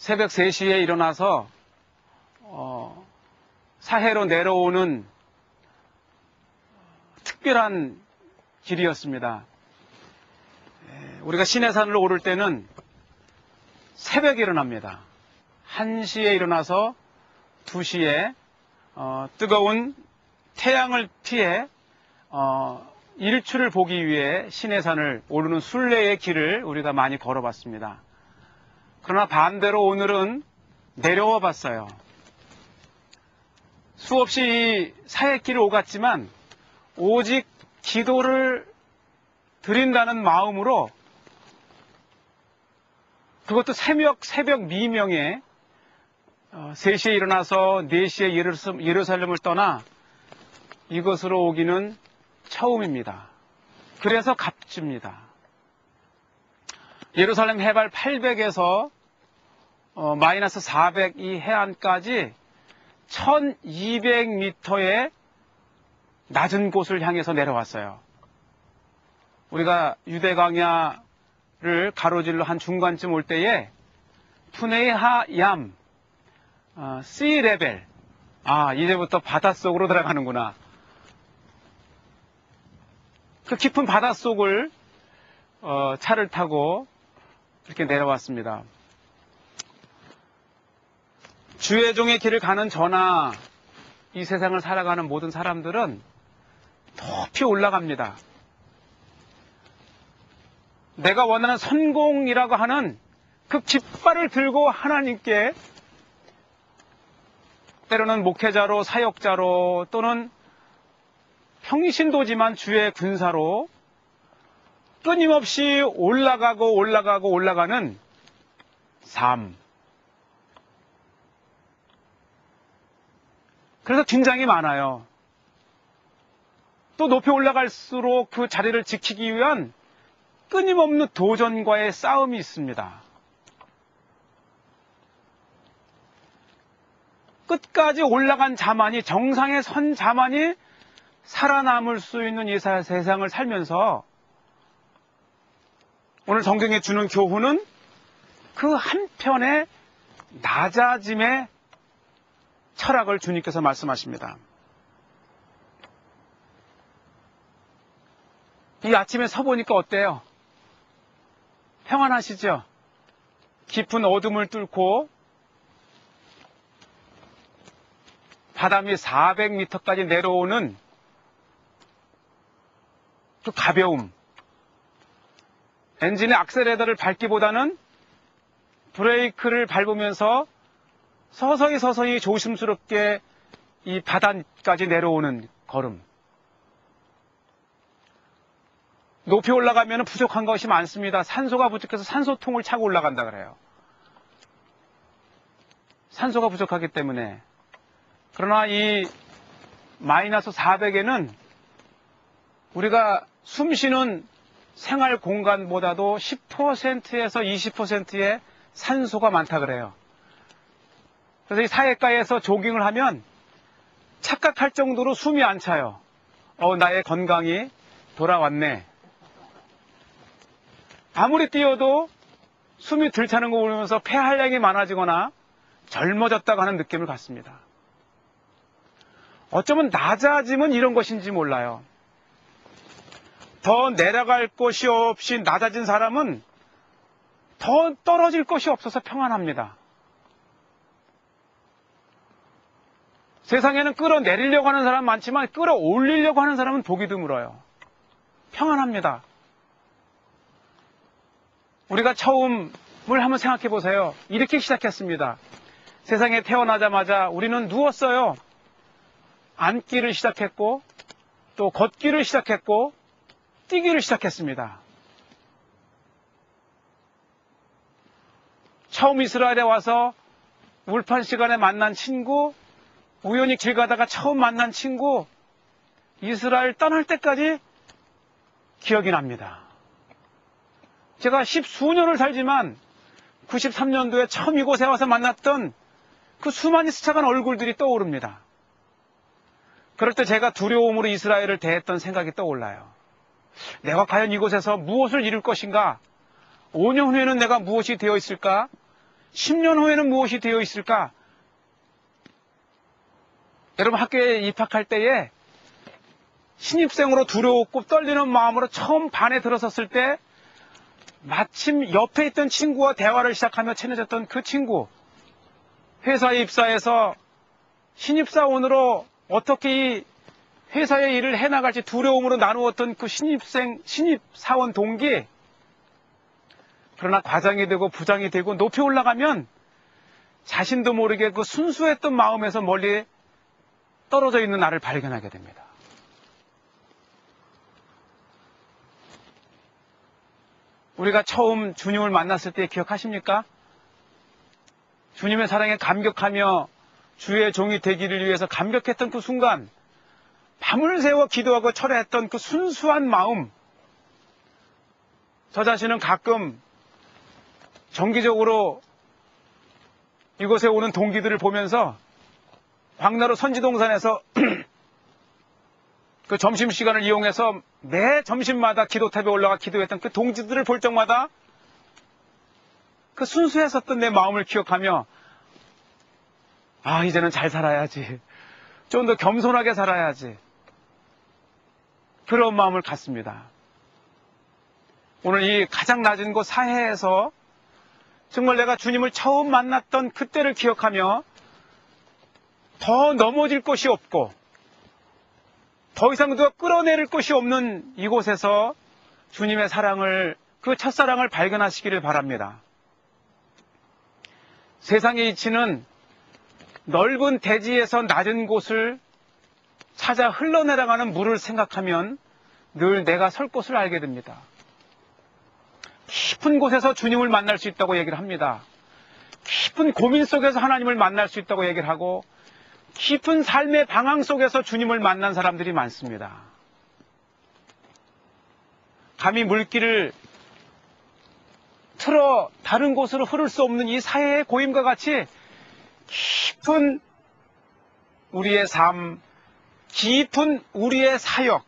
새벽 3시에 일어나서 어, 사해로 내려오는 특별한 길이었습니다. 에, 우리가 시내산을 오를 때는 새벽에 일어납니다. 1시에 일어나서 2시에 어, 뜨거운 태양을 피해 어, 일출을 보기 위해 시내산을 오르는 순례의 길을 우리가 많이 걸어봤습니다. 그러나 반대로 오늘은 내려와 봤어요. 수없이 이 사해길을 오갔지만 오직 기도를 드린다는 마음으로 그것도 새벽, 새벽 미명에 어, 3시에 일어나서 4시에 예루살렘- 예루살렘을 떠나 이것으로 오기는 처음입니다. 그래서 값집니다. 예루살렘 해발 800에서 어, 마이너스 400 이 해안까지 1200m의 낮은 곳을 향해서 내려왔어요. 우리가 유대강야를 가로질러 한 중간쯤 올 때에 푸네하 얌, 어, C 레벨, 아 이제부터 바닷속으로 들어가는구나. 그 깊은 바닷속을 어, 차를 타고 이렇게 내려왔습니다. 주의 종의 길을 가는 저나 이 세상을 살아가는 모든 사람들은 높이 올라갑니다. 내가 원하는 성공이라고 하는 그 깃발을 들고 하나님께 때로는 목회자로 사역자로 또는 평신도지만 주의 군사로 끊임없이 올라가고 올라가고 올라가는 삶. 그래서 긴장이 많아요. 또 높이 올라갈수록 그 자리를 지키기 위한 끊임없는 도전과의 싸움이 있습니다. 끝까지 올라간 자만이 정상에 선 자만이 살아남을 수 있는 이 사- 세상을 살면서 오늘 성경에 주는 교훈은 그 한편의 낮아짐의 철학을 주님께서 말씀하십니다. 이 아침에 서보니까 어때요? 평안하시죠? 깊은 어둠을 뚫고 바람이 400m까지 내려오는 그 가벼움. 엔진의 악셀레더를 밟기보다는 브레이크를 밟으면서 서서히 서서히 조심스럽게 이 바닥까지 내려오는 걸음. 높이 올라가면 부족한 것이 많습니다. 산소가 부족해서 산소통을 차고 올라간다 그래요. 산소가 부족하기 때문에. 그러나 이 마이너스 400에는 우리가 숨 쉬는 생활 공간보다도 10%에서 20%의 산소가 많다 그래요. 그래서 이 사해가에서 조깅을 하면 착각할 정도로 숨이 안 차요. 어, 나의 건강이 돌아왔네. 아무리 뛰어도 숨이 들 차는 거 보면서 폐활량이 많아지거나 젊어졌다고 하는 느낌을 갖습니다. 어쩌면 낮아짐은 이런 것인지 몰라요. 더 내려갈 곳이 없이 낮아진 사람은 더 떨어질 것이 없어서 평안합니다. 세상에는 끌어내리려고 하는 사람 많지만 끌어올리려고 하는 사람은 보기 드물어요. 평안합니다. 우리가 처음을 한번 생각해 보세요. 이렇게 시작했습니다. 세상에 태어나자마자 우리는 누웠어요. 앉기를 시작했고, 또 걷기를 시작했고, 뛰기를 시작했습니다. 처음 이스라엘에 와서 울판 시간에 만난 친구, 우연히 길 가다가 처음 만난 친구, 이스라엘 떠날 때까지 기억이 납니다. 제가 십수년을 살지만 93년도에 처음 이곳에 와서 만났던 그 수많이 스쳐간 얼굴들이 떠오릅니다. 그럴 때 제가 두려움으로 이스라엘을 대했던 생각이 떠올라요. 내가 과연 이곳에서 무엇을 이룰 것인가? 5년 후에는 내가 무엇이 되어 있을까? 10년 후에는 무엇이 되어 있을까? 여러분 학교에 입학할 때에 신입생으로 두려웠고 떨리는 마음으로 처음 반에 들어섰을 때 마침 옆에 있던 친구와 대화를 시작하며 친해졌던 그 친구 회사에 입사해서 신입사원으로 어떻게 이 회사의 일을 해나갈지 두려움으로 나누었던 그 신입생, 신입사원 동기 그러나 과장이 되고 부장이 되고 높이 올라가면 자신도 모르게 그 순수했던 마음에서 멀리 떨어져 있는 나를 발견하게 됩니다. 우리가 처음 주님을 만났을 때 기억하십니까? 주님의 사랑에 감격하며 주의 종이 되기를 위해서 감격했던 그 순간, 밤을 새워 기도하고 철회했던 그 순수한 마음, 저 자신은 가끔 정기적으로 이곳에 오는 동기들을 보면서 광나루 선지동산에서 그 점심시간을 이용해서 매 점심마다 기도탑에 올라가 기도했던 그 동지들을 볼 적마다 그 순수했었던 내 마음을 기억하며 아, 이제는 잘 살아야지. 좀 더 겸손하게 살아야지. 그런 마음을 갖습니다. 오늘 이 가장 낮은 곳 사해에서 정말 내가 주님을 처음 만났던 그때를 기억하며 더 넘어질 곳이 없고 더 이상 더 끌어내릴 곳이 없는 이곳에서 주님의 사랑을 그 첫사랑을 발견하시기를 바랍니다. 세상의 이치는 넓은 대지에서 낮은 곳을 찾아 흘러내려가는 물을 생각하면 늘 내가 설 곳을 알게 됩니다. 깊은 곳에서 주님을 만날 수 있다고 얘기를 합니다. 깊은 고민 속에서 하나님을 만날 수 있다고 얘기를 하고 깊은 삶의 방황 속에서 주님을 만난 사람들이 많습니다. 감히 물길을 틀어 다른 곳으로 흐를 수 없는 이 사회의 고임과 같이 깊은 우리의 삶, 깊은 우리의 사역,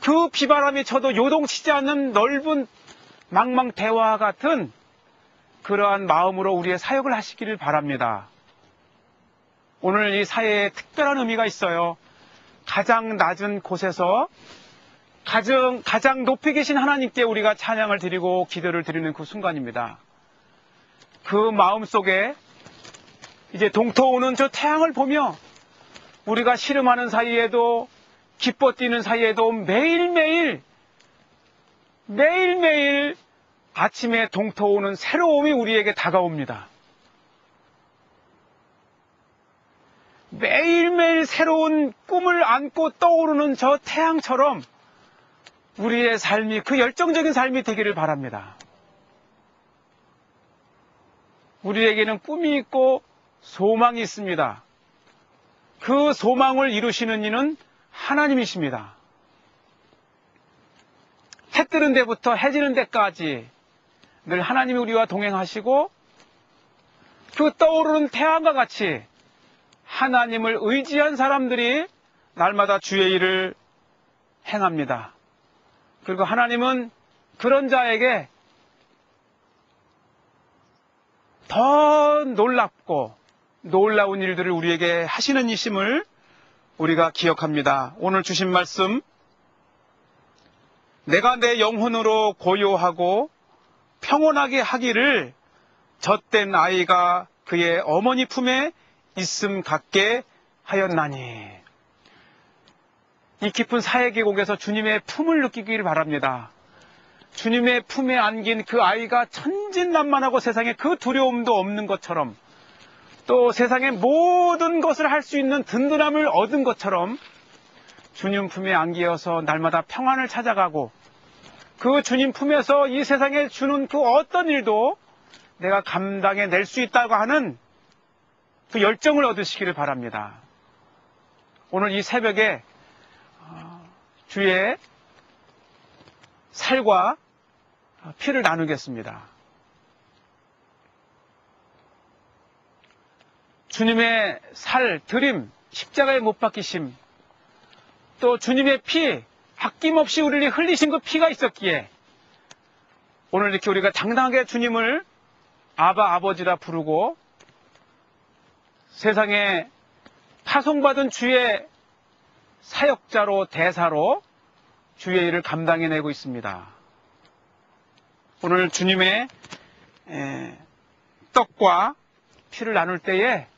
그 비바람이 쳐도 요동치지 않는 넓은 망망대화와 같은 그러한 마음으로 우리의 사역을 하시기를 바랍니다. 오늘 이 사회에 특별한 의미가 있어요. 가장 낮은 곳에서 가장, 가장 높이 계신 하나님께 우리가 찬양을 드리고 기도를 드리는 그 순간입니다. 그 마음 속에 이제 동토오는 저 태양을 보며 우리가 씨름하는 사이에도 기뻐 뛰는 사이에도 매일매일 매일매일 아침에 동토오는 새로움이 우리에게 다가옵니다. 매일매일 새로운 꿈을 안고 떠오르는 저 태양처럼 우리의 삶이 그 열정적인 삶이 되기를 바랍니다. 우리에게는 꿈이 있고 소망이 있습니다. 그 소망을 이루시는 이는 하나님이십니다. 해 뜨는 데부터 해지는 데까지 늘 하나님이 우리와 동행하시고 그 떠오르는 태양과 같이 하나님을 의지한 사람들이 날마다 주의 일을 행합니다. 그리고 하나님은 그런 자에게 더 놀랍고 놀라운 일들을 우리에게 하시는 이심을 우리가 기억합니다. 오늘 주신 말씀 내가 내 영혼으로 고요하고 평온하게 하기를 젖된 아이가 그의 어머니 품에 있음 같게 하였나니. 이 깊은 사회 계곡에서 주님의 품을 느끼기를 바랍니다. 주님의 품에 안긴 그 아이가 천진난만하고 세상에 그 두려움도 없는 것처럼 또 세상의 모든 것을 할 수 있는 든든함을 얻은 것처럼 주님 품에 안기어서 날마다 평안을 찾아가고 그 주님 품에서 이 세상에 주는 그 어떤 일도 내가 감당해 낼 수 있다고 하는 그 열정을 얻으시기를 바랍니다. 오늘 이 새벽에 어, 주의 살과 피를 나누겠습니다. 주님의 살, 드림, 십자가에 못 박히심, 또 주님의 피, 아낌없이 우리를 흘리신 그 피가 있었기에 오늘 이렇게 우리가 당당하게 주님을 아바 아버지라 부르고 세상에 파송받은 주의 사역자로 대사로 주의 일을 감당해내고 있습니다. 오늘 주님의 에, 떡과 피를 나눌 때에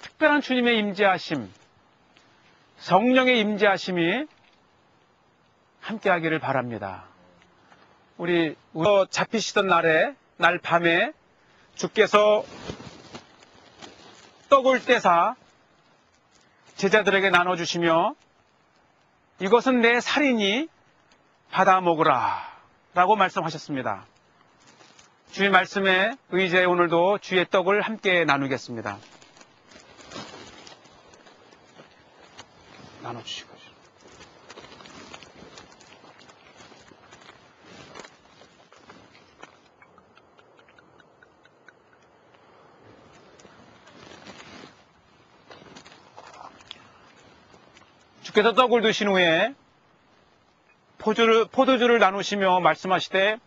특별한 주님의 임재하심, 성령의 임재하심이 함께하기를 바랍니다. 우리 잡히시던 날에 날 밤에 주께서 떡을 떼사 제자들에게 나눠주시며 이것은 내 살이니 받아 먹으라 라고 말씀하셨습니다. 주의 말씀에 의지해 오늘도 주의 떡을 함께 나누겠습니다. 나눠주시고. 주께서 떡을 드신 후에 포도주를, 포도주를 나누시며 말씀하시되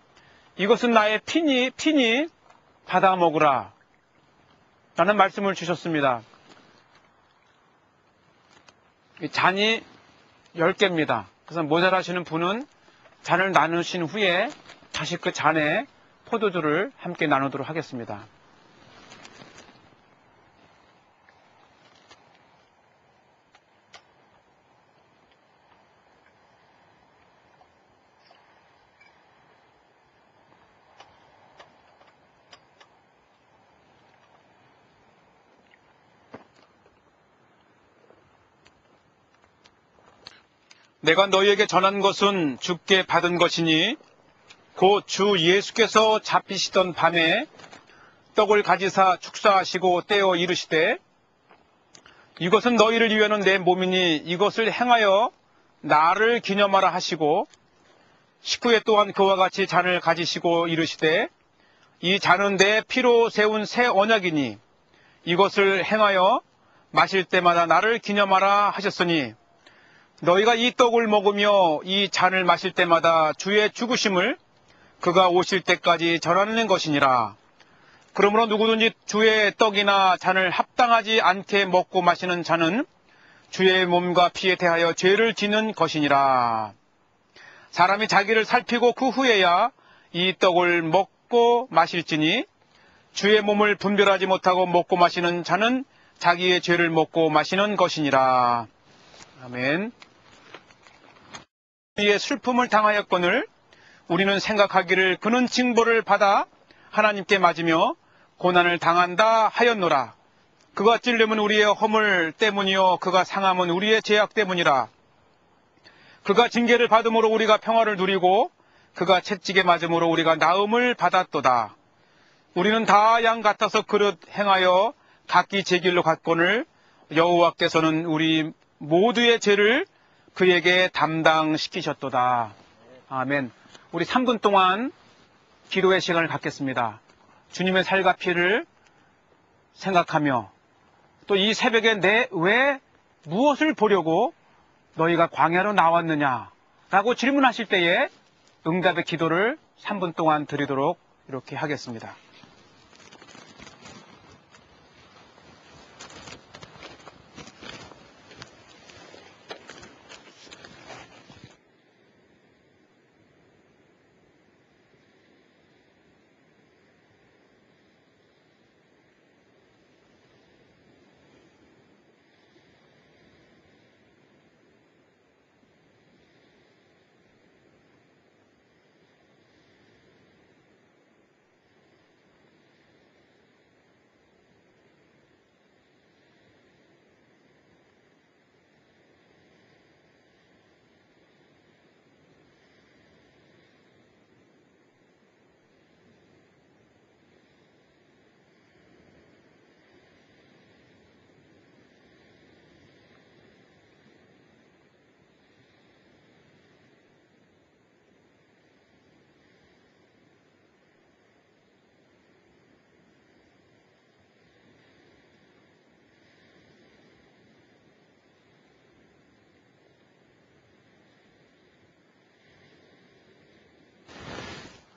이것은 나의 피니, 피니 받아 먹으라. 라는 말씀을 주셨습니다. 잔이 10개입니다. 그래서 모자라시는 분은 잔을 나누신 후에 다시 그 잔에 포도주를 함께 나누도록 하겠습니다. 내가 너희에게 전한 것은 죽게 받은 것이니 곧 주 예수께서 잡히시던 밤에 떡을 가지사 축사하시고 떼어 이르시되 이것은 너희를 위하는 내 몸이니 이것을 행하여 나를 기념하라 하시고 식후에 또한 그와 같이 잔을 가지시고 이르시되 이 잔은 내 피로 세운 새 언약이니 이것을 행하여 마실 때마다 나를 기념하라 하셨으니 너희가 이 떡을 먹으며 이 잔을 마실 때마다 주의 죽으심을 그가 오실 때까지 전하는 것이니라. 그러므로 누구든지 주의 떡이나 잔을 합당하지 않게 먹고 마시는 자는 주의 몸과 피에 대하여 죄를 짓는 것이니라. 사람이 자기를 살피고 그 후에야 이 떡을 먹고 마실지니 주의 몸을 분별하지 못하고 먹고 마시는 자는 자기의 죄를 먹고 마시는 것이니라. 아멘. 의 슬픔을 당하였거늘 우리는 생각하기를 그는 징벌을 받아 하나님께 맞으며 고난을 당한다 하였노라. 그가 찔림은 우리의 허물 때문이요 그가 상함은 우리의 죄악 때문이라. 그가 징계를 받음으로 우리가 평화를 누리고 그가 채찍에 맞음으로 우리가 나음을 받았도다. 우리는 다 양 같아서 그릇 행하여 각기 제 길로 갔거늘 여호와께서는 우리 모두의 죄를 그에게 담당시키셨도다. 아멘. 우리 3분 동안 기도의 시간을 갖겠습니다. 주님의 살과 피를 생각하며 또 이 새벽에 내 왜 무엇을 보려고 너희가 광야로 나왔느냐 라고 질문하실 때에 응답의 기도를 3분 동안 드리도록 이렇게 하겠습니다.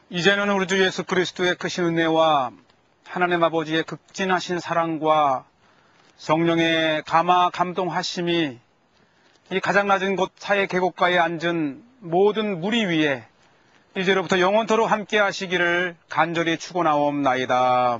이제는 우리 주 예수 그리스도의 크신 은혜와 하나님 아버지의 극진하신 사랑과 성령의 감화 감동하심이 이 가장 낮은 곳 사해 계곡가에 앉은 모든 무리 위에 이제로부터 영원토록 함께 하시기를 간절히 축원하옵나이다.